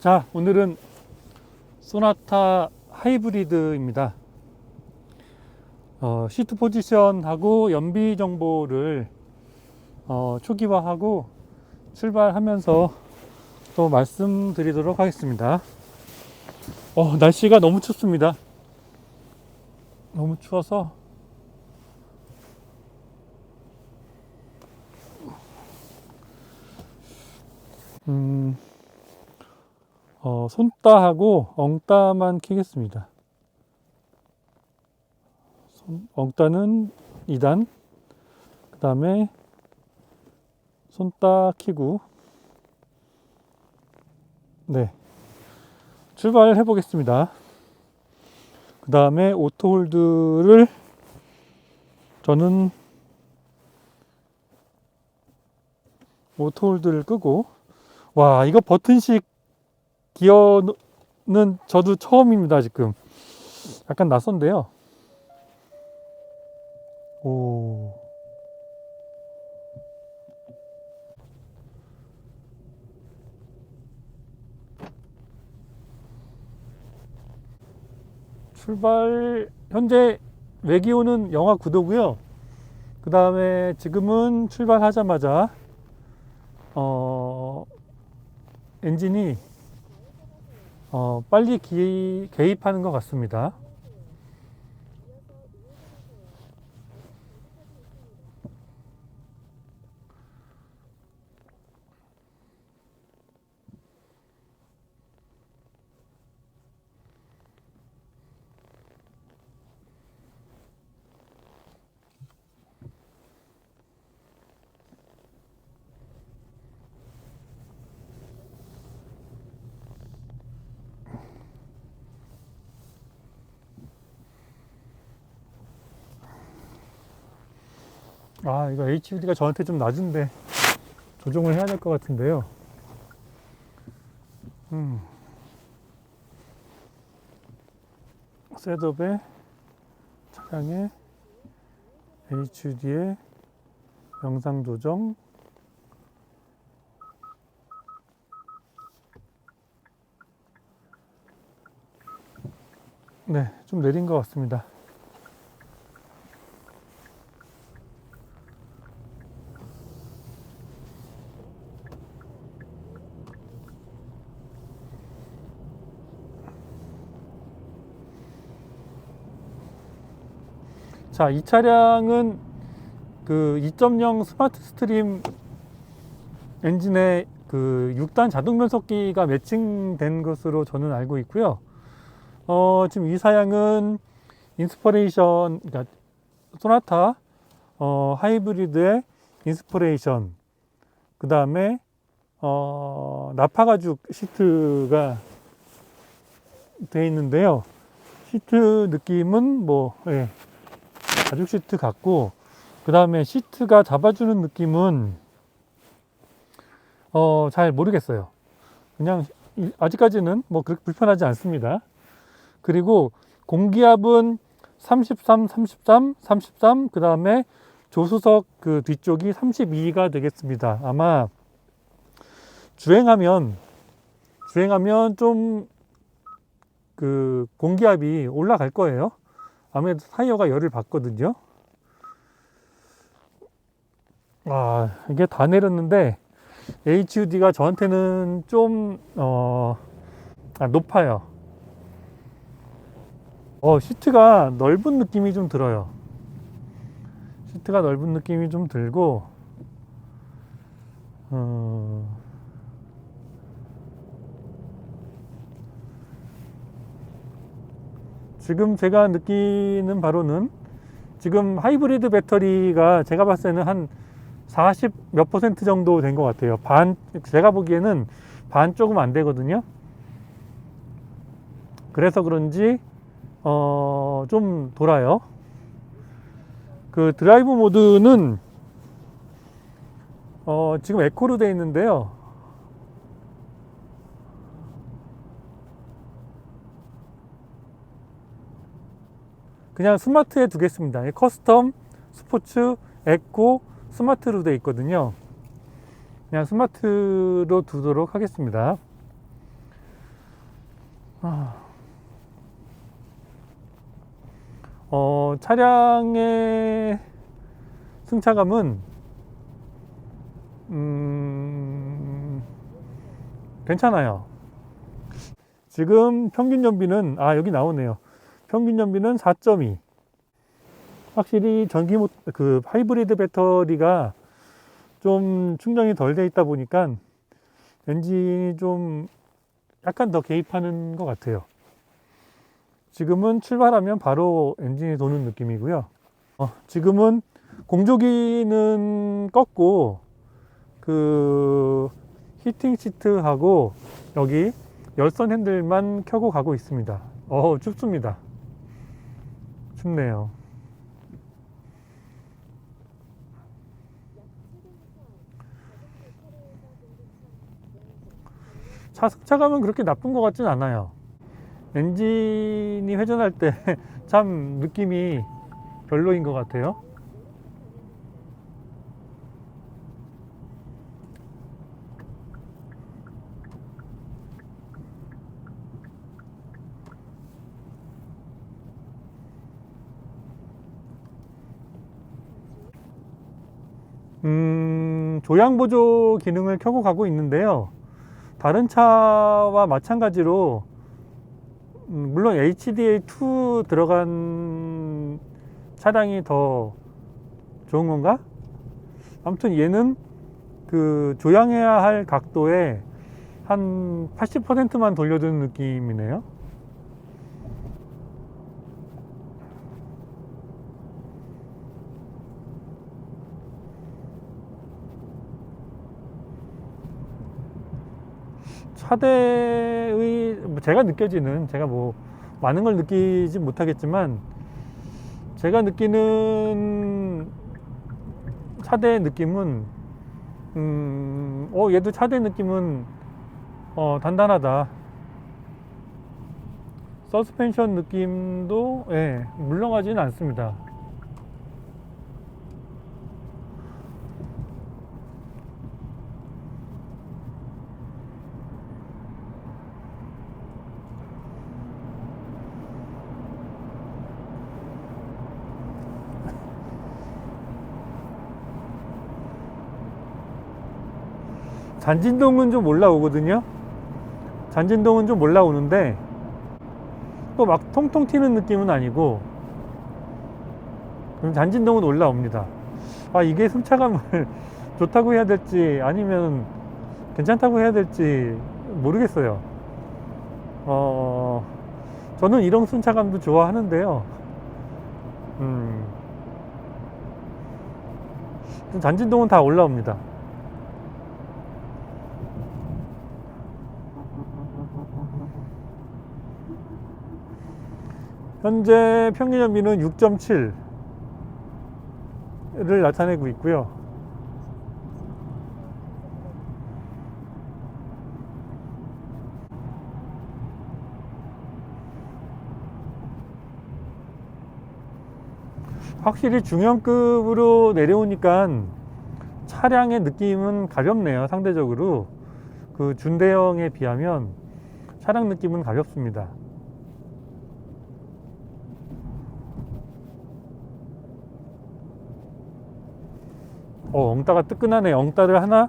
자, 오늘은 소나타 하이브리드입니다. 어, 시트 포지션하고 연비 정보를 어, 초기화하고 출발하면서 또 말씀드리도록 하겠습니다. 어, 날씨가 너무 춥습니다. 너무 추워서 음, 어, 손따하고 엉따만 키겠습니다. 손, 엉따는 2단, 그 다음에 손따 키고, 네. 출발해 보겠습니다. 그 다음에 오토홀드를 저는 오토홀드를 끄고, 와, 이거 버튼식 기어는 저도 처음입니다, 지금. 약간 낯선데요. 오. 출발, 현재 외기온은 영하 9도고요. 그 다음에 지금은 출발하자마자, 어, 엔진이 어, 빨리 기, 개입하는 것 같습니다. 아, 이거 HUD가 저한테 좀 낮은데 조정을 해야 될 것 같은데요. 음. 셋업에 차량의 HUD의 영상 조정 네, 좀 내린 것 같습니다. 자, 이 차량은 그 2.0 스마트 스트림 엔진에 그 6단 자동 변속기가 매칭된 것으로 저는 알고 있고요. 어, 지금 이 사양은 인스퍼레이션, 그러니까 소나타 어, 하이브리드의 인스퍼레이션, 그 다음에 어, 나파 가죽 시트가 되어 있는데요. 시트 느낌은 뭐 예, 가죽 시트 같고 그 다음에 시트가 잡아주는 느낌은 어, 잘 모르겠어요. 그냥 이- 아직까지는 뭐 그렇게 불편하지 않습니다. 그리고 공기압은 33, 33, 33, 그 다음에 조수석 그 뒤쪽이 32가 되겠습니다. 아마 주행하면 주행하면 좀 그 공기압이 올라갈 거예요. 아무래도 타이어가 열을 받거든요. 아, 이게 다 내렸는데 HUD가 저한테는 좀 어, 아, 높아요. 어, 시트가 넓은 느낌이 좀 들어요. 시트가 넓은 느낌이 좀 들고 어, 지금 제가 느끼는 바로는 지금 하이브리드 배터리가 제가 봤을 때는 한 40 몇 퍼센트 정도 된 것 같아요. 반, 제가 보기에는 반 조금 안 되거든요. 그래서 그런지, 어, 좀 돌아요. 그 드라이브 모드는, 어, 지금 에코로 되어 있는데요. 그냥 스마트에 두겠습니다. 이 커스텀, 스포츠, 에코, 스마트로 되어 있거든요. 그냥 스마트로 두도록 하겠습니다. 아. 어, 차량의 승차감은 음, 괜찮아요. 지금 평균 연비는 아 여기 나오네요. 평균 연비는 4.2. 확실히 전기 모, 그 하이브리드 배터리가 좀 충전이 덜 돼 있다 보니까 엔진이 좀 약간 더 개입하는 것 같아요. 지금은 출발하면 바로 엔진이 도는 느낌이고요. 어, 지금은 공조기는 껐고 그 히팅 시트하고 여기 열선 핸들만 켜고 가고 있습니다. 어 춥습니다. 춥네요. 차 승차감은 그렇게 나쁜 것 같진 않아요. 엔진이 회전할 때 참 느낌이 별로인 것 같아요. 조향 보조 기능을 켜고 가고 있는데요. 다른 차와 마찬가지로 음, 물론 HDA2 들어간 차량이 더 좋은 건가? 아무튼 얘는 그 조향해야 할 각도에 한 80%만 돌려주는 느낌이네요. 차대의 뭐 제가 느껴지는 제가 뭐 많은 걸 느끼지 못하겠지만 제가 느끼는 차대의 느낌은 음, 어 얘도 차대 느낌은 어 단단하다. 서스펜션 느낌도 예, 물렁하지는 않습니다. 잔진동은 좀 올라오거든요. 잔진동은 좀 올라오는데 또 막 통통 튀는 느낌은 아니고 그럼 잔진동은 올라옵니다. 아 이게 승차감을 좋다고 해야 될지 아니면 괜찮다고 해야 될지 모르겠어요. 어 저는 이런 승차감도 좋아하는데요. 음 잔진동은 다 올라옵니다. 현재 평균 연비는 6.7를 나타내고 있고요. 확실히 중형급으로 내려오니까 차량의 느낌은 가볍네요. 상대적으로 그 준대형에 비하면 차량 느낌은 가볍습니다. 어, 엉따가 뜨끈하네. 엉따를 하나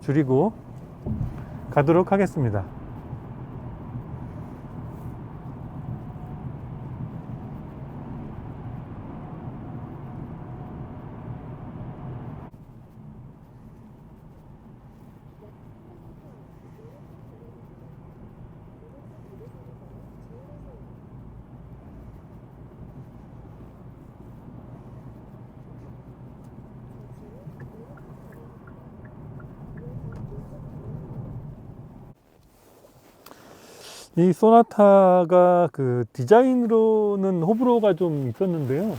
줄이고 가도록 하겠습니다. 이 소나타가 그 디자인으로는 호불호가 좀 있었는데요.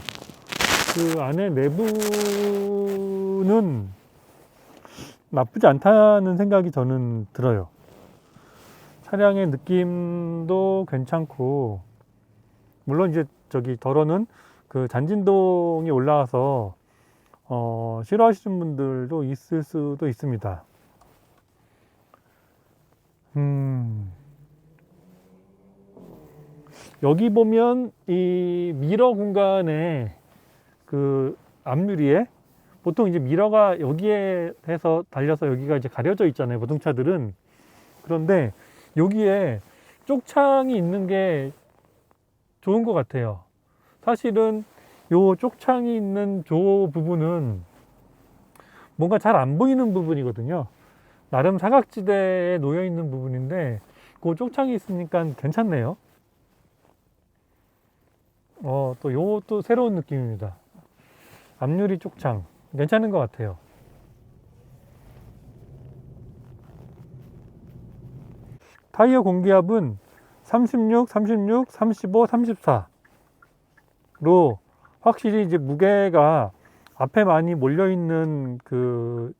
그 안에 내부는 나쁘지 않다는 생각이 저는 들어요. 차량의 느낌도 괜찮고, 물론 이제 저기 덜어는 그 잔진동이 올라와서 어, 싫어하시는 분들도 있을 수도 있습니다. 음. 여기 보면 이 미러 공간에 그 앞유리에 보통 이제 미러가 여기에 해서 달려서 여기가 이제 가려져 있잖아요. 보통 차들은. 그런데 여기에 쪽창이 있는 게 좋은 것 같아요. 사실은 요 쪽창이 있는 저 부분은 뭔가 잘 안 보이는 부분이거든요. 나름 사각지대에 놓여 있는 부분인데 그 쪽창이 있으니까 괜찮네요. 어, 또 요것도 새로운 느낌입니다. 앞유리 쪽창. 괜찮은 것 같아요. 타이어 공기압은 36, 36, 35, 34로 확실히 이제 무게가 앞에 많이 몰려 있는 그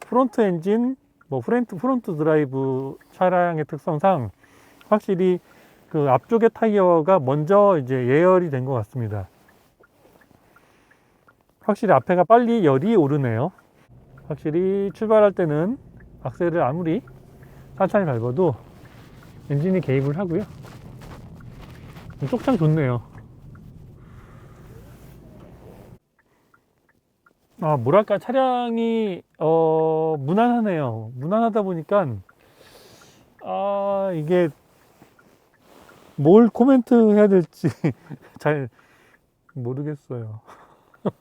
프론트 엔진, 뭐 프론트 프론트 드라이브 차량의 특성상 확실히 그 앞쪽의 타이어가 먼저 이제 예열이 된 것 같습니다. 확실히 앞에가 빨리 열이 오르네요. 확실히 출발할 때는 악셀을 아무리 천천히 밟아도 엔진이 개입을 하고요. 쪽창 좋네요. 아, 뭐랄까, 차량이, 어, 무난하네요. 무난하다 보니까, 아, 이게, 뭘 코멘트 해야 될지 잘 모르겠어요.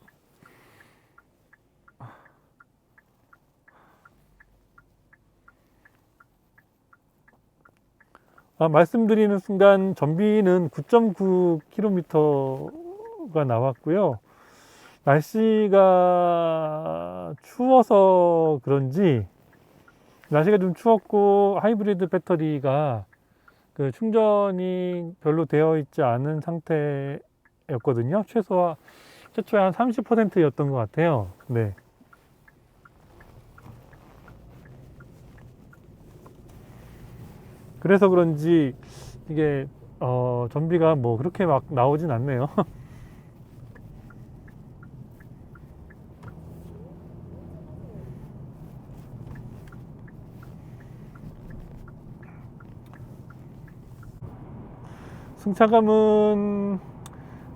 아, 말씀드리는 순간 전비는 9.9km가 나왔고요. 날씨가 추워서 그런지 날씨가 좀 추웠고 하이브리드 배터리가 그 충전이 별로 되어 있지 않은 상태였거든요. 최소 최초에 한 30%였던 것 같아요. 네. 그래서 그런지 이게 어, 전비가 뭐 그렇게 막 나오진 않네요. 승차감은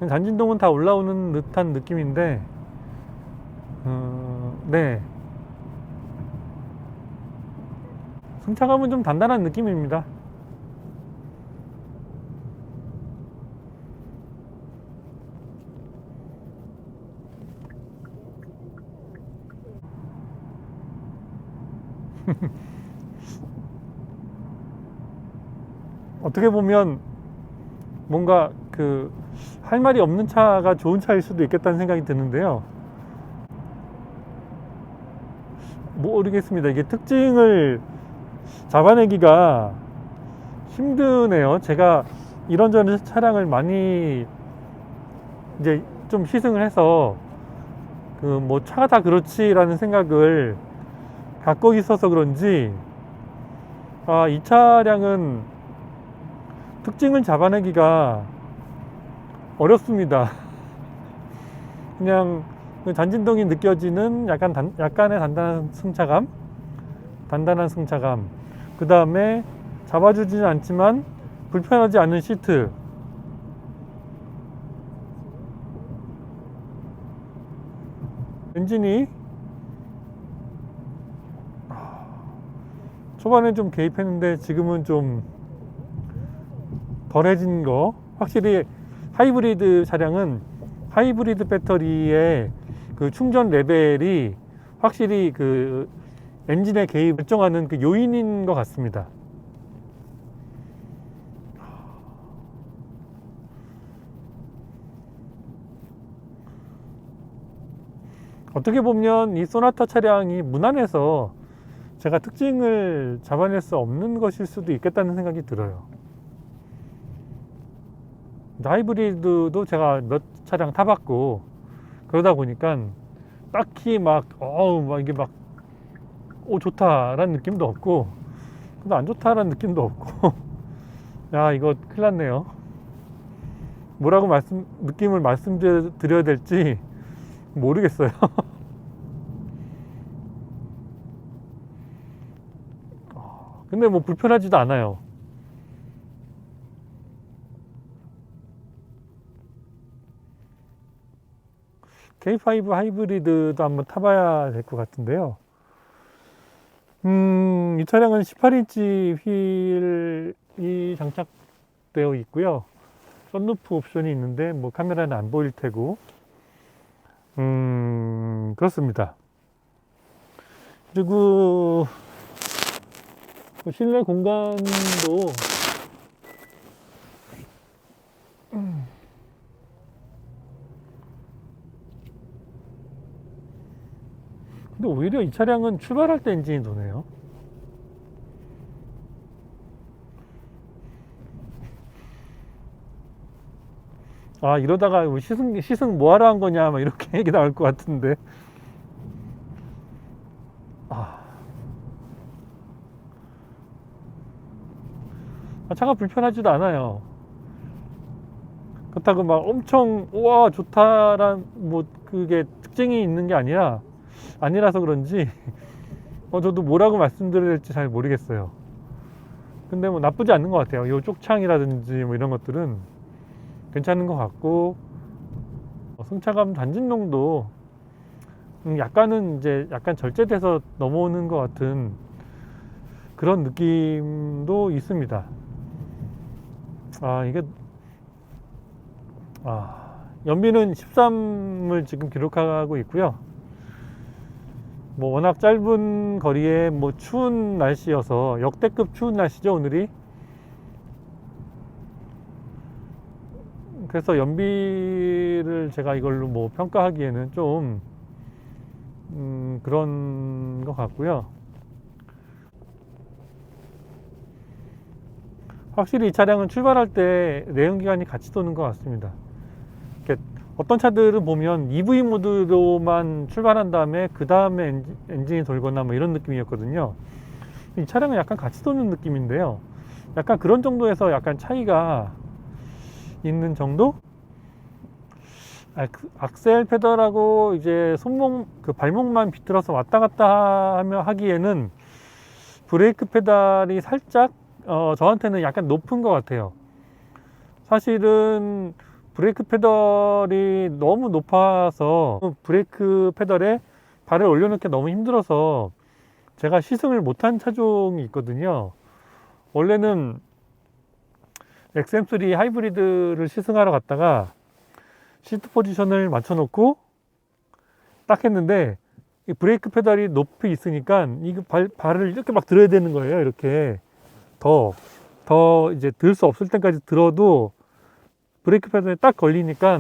잔진동은 다 올라오는 듯한 느낌인데 어, 네. 승차감은 좀 단단한 느낌입니다. 어떻게 보면 뭔가 그 할 말이 없는 차가 좋은 차일 수도 있겠다는 생각이 드는데요. 모르겠습니다. 이게 특징을 잡아내기가 힘드네요. 제가 이런저런 차량을 많이 이제 좀 시승을 해서 그 뭐 차가 다 그렇지라는 생각을 갖고 있어서 그런지 아, 이 차량은 특징을 잡아내기가 어렵습니다. 그냥 그 잔진동이 느껴지는 약간 단, 약간의 단단한 승차감, 단단한 승차감. 그 다음에 잡아주지는 않지만 불편하지 않은 시트. 엔진이 초반에 좀 개입했는데 지금은 좀 덜해진 거 확실히 하이브리드 차량은 하이브리드 배터리의 그 충전 레벨이 확실히 그 엔진의 개입 결정하는 그 요인인 것 같습니다. 어떻게 보면 이 소나타 차량이 무난해서 제가 특징을 잡아낼 수 없는 것일 수도 있겠다는 생각이 들어요. 하이브리드도 제가 몇 차량 타봤고 그러다 보니까 딱히 막 어우 막 이게 막 오 좋다라는 느낌도 없고 근데 안 좋다라는 느낌도 없고. 야 이거 큰일 났네요. 뭐라고 말씀 느낌을 말씀드려야 될지 모르겠어요. 근데 뭐 불편하지도 않아요 K5 하이브리드도 한번 타봐야 될 것 같은데요. 음, 이 차량은 18인치 휠이 장착되어 있고요. 썬루프 옵션이 있는데 뭐 카메라는 안 보일 테고 음 그렇습니다 그리고 그 실내 공간도 근데 오히려 이 차량은 출발할 때 엔진이 도네요. 아 이러다가 뭐 시승 시승 뭐하러 한 거냐 막 이렇게 얘기 나올 것 같은데. 아. 아, 차가 불편하지도 않아요. 그렇다고 막 엄청 우와 좋다란 뭐 그게 특징이 있는 게 아니라 아니라서 그런지 어 저도 뭐라고 말씀드려야 될지 잘 모르겠어요 근데 뭐 나쁘지 않는 것 같아요 요쪽 창이라든지 뭐 이런 것들은 괜찮은 것 같고 어, 승차감 단진동도 음, 약간은 이제 약간 절제돼서 넘어오는 것 같은 그런 느낌도 있습니다. 아 이게 아 연비는 13을 지금 기록하고 있고요. 뭐 워낙 짧은 거리에 뭐 추운 날씨여서 역대급 추운 날씨죠 오늘이 그래서 연비를 제가 이걸로 뭐 평가하기에는 좀 음, 그런 것 같고요. 확실히 이 차량은 출발할 때 내연기관이 같이 도는 것 같습니다. 어떤 차들은 보면 EV 모드로만 출발한 다음에 그 다음에 엔진, 엔진이 돌거나 뭐 이런 느낌이었거든요. 이 차량은 약간 같이 도는 느낌인데요. 약간 그런 정도에서 약간 차이가 있는 정도? 아, 그 악셀 페달하고 이제 손목 그 발목만 비틀어서 왔다 갔다 하며 하기에는 브레이크 페달이 살짝 어, 저한테는 약간 높은 것 같아요. 사실은 브레이크 페달이 너무 높아서 브레이크 페달에 발을 올려놓기 너무 힘들어서 제가 시승을 못한 차종이 있거든요. 원래는 XM3 하이브리드를 시승하러 갔다가 시트 포지션을 맞춰놓고 딱 했는데 이 브레이크 페달이 높이 있으니까 이거 발, 발을 이렇게 막 들어야 되는 거예요. 이렇게 더, 더 이제 들 수 없을 때까지 들어도 브레이크 페달에 딱 걸리니까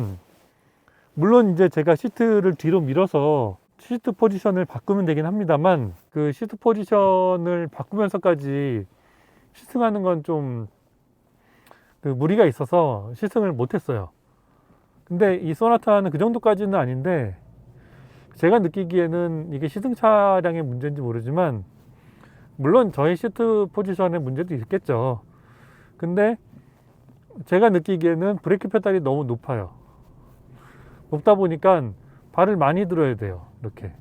물론 이제 제가 시트를 뒤로 밀어서 시트 포지션을 바꾸면 되긴 합니다만 그 시트 포지션을 바꾸면서까지 시승하는 건 좀 그 무리가 있어서 시승을 못했어요. 근데 이 소나타는 그 정도까지는 아닌데 제가 느끼기에는 이게 시승 차량의 문제인지 모르지만 물론 저의 시트 포지션의 문제도 있겠죠. 근데 제가 느끼기에는 브레이크 페달이 너무 높아요. 높다 보니까 발을 많이 들어야 돼요. 이렇게.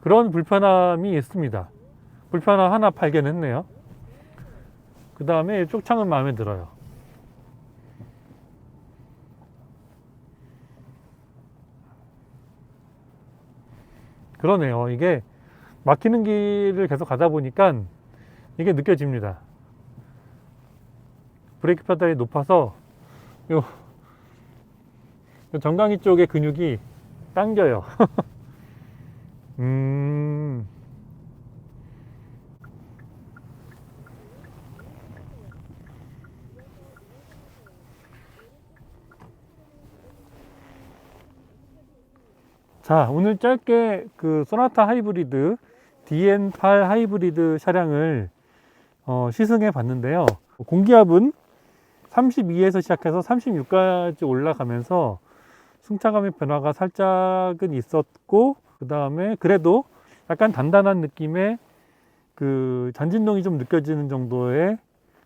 그런 불편함이 있습니다. 불편함 하나 발견했네요. 그 다음에 이쪽 창은 마음에 들어요. 그러네요. 이게 막히는 길을 계속 가다 보니까 이게 느껴집니다. 브레이크 페달이 높아서 요, 요 정강이 쪽의 근육이 당겨요. 음. 자, 오늘 짧게 그 소나타 하이브리드 DN8 하이브리드 차량을 어, 시승해 봤는데요. 공기압은 32에서 시작해서 36까지 올라가면서 승차감의 변화가 살짝은 있었고 그 다음에 그래도 약간 단단한 느낌의 그 잔진동이 좀 느껴지는 정도의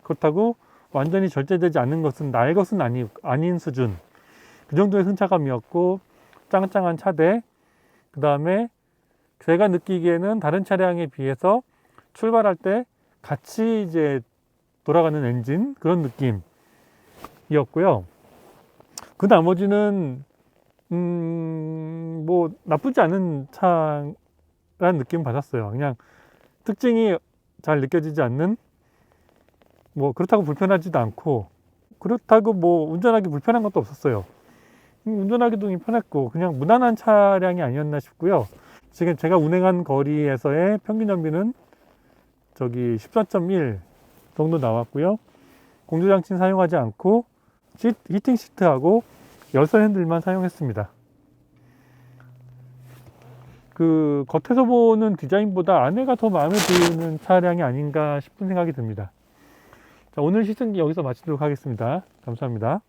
그렇다고 완전히 절제되지 않는 것은 날 것은 아니, 아닌 수준. 그 정도의 승차감이었고 짱짱한 차대. 그 다음에 제가 느끼기에는 다른 차량에 비해서 출발할 때 같이 이제 돌아가는 엔진 그런 느낌 이었고요. 그 나머지는 음, 뭐 나쁘지 않은 차라는 느낌 받았어요. 그냥 특징이 잘 느껴지지 않는 뭐 그렇다고 불편하지도 않고 그렇다고 뭐 운전하기 불편한 것도 없었어요. 음, 운전하기도 편했고 그냥 무난한 차량이 아니었나 싶고요. 지금 제가 운행한 거리에서의 평균 연비는 저기 14.1 정도 나왔고요. 공조장치는 사용하지 않고 시, 히팅 시트하고 열선 핸들만 사용했습니다. 그 겉에서 보는 디자인보다 안에가 더 마음에 드는 차량이 아닌가 싶은 생각이 듭니다. 자, 오늘 시승기 여기서 마치도록 하겠습니다. 감사합니다.